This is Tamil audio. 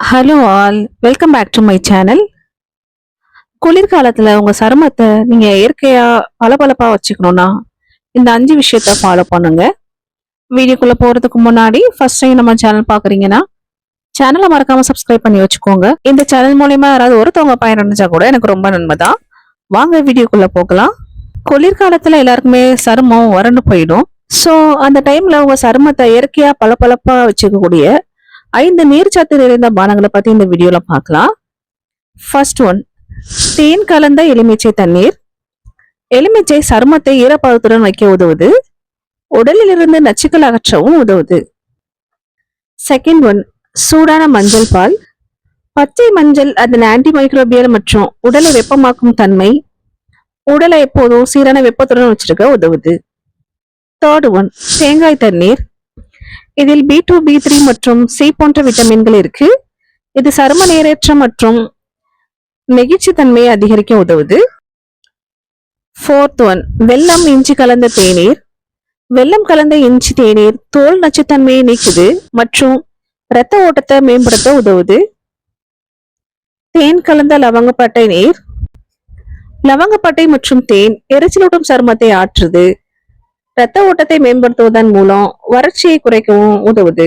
Hello all welcome back to my channel குளிர்காலத்தில் உங்கள் சருமத்தை நீங்கள் இயற்கையாக பளபளப்பாக வச்சுக்கணும்னா இந்த அஞ்சு விஷயத்த ஃபாலோ பண்ணுங்க. வீடியோக்குள்ளே போகிறதுக்கு முன்னாடி ஃபர்ஸ்ட் டைம் நம்ம சேனல் பார்க்குறீங்கன்னா சேனலை மறக்காமல் சப்ஸ்கிரைப் பண்ணி வச்சுக்கோங்க. இந்த சேனல் மூலயமா யாராவது ஒருத்தவங்க பயனடைஞ்சா கூட எனக்கு ரொம்ப நன்மை தான் வாங்க வீடியோக்குள்ளே போகலாம். குளிர்காலத்தில் எல்லாருக்குமே சருமம் வறண்டு போயிடும். ஸோ அந்த டைமில் உங்கள் சருமத்தை இயற்கையாக பளபளப்பாக வச்சுக்கக்கூடிய ஐந்து நீர்ச்சத்து நிறைந்த பானங்களை பத்தி இந்த வீடியோல பார்க்கலாம். ஃபர்ஸ்ட் ஒன் தேன் கலந்த எலுமிச்சை தண்ணீர். எலுமிச்சை சருமத்தை ஈரப்பதத்துடன் வைக்க உதவுது. உடலில் இருந்து நச்சுக்கள் அகற்றவும் உதவுது. செகண்ட் ஒன் சூடான மஞ்சள் பால். பச்சை மஞ்சள் அதன் ஆன்டிமைக்ரோபியல் மற்றும் உடலை வெப்பமாக்கும் தன்மை. உடலை எப்போதும் சீரான வெப்பத்துடன் வச்சிருக்க உதவுது. தேர்ட் ஒன் தேங்காய் தண்ணீர். இதில் பி டூ பி த்ரீ மற்றும் சி போன்ற விட்டமின்கள் இருக்கு. இது சரும நீரேற்றம் மற்றும் நெகிழ்ச்சி தன்மையை அதிகரிக்க உதவுது. ஃபோர்த் ஒன் வெல்லம் இஞ்சி கலந்த தேநீர். வெல்லம் கலந்த இஞ்சி தேநீர் தோல் நச்சுத்தன்மையை நீக்குது மற்றும் இரத்த ஓட்டத்தை மேம்படுத்த உதவுது. தேன் கலந்த லவங்கப்பட்டை நீர். லவங்கப்பட்டை மற்றும் தேன் எரிச்சலூட்டும் சருமத்தை ஆற்றுது. இரத்த ஓட்டத்தை மேம்படுத்துவதன் மூலம் வறட்சியை குறைக்கவும் உதவுது.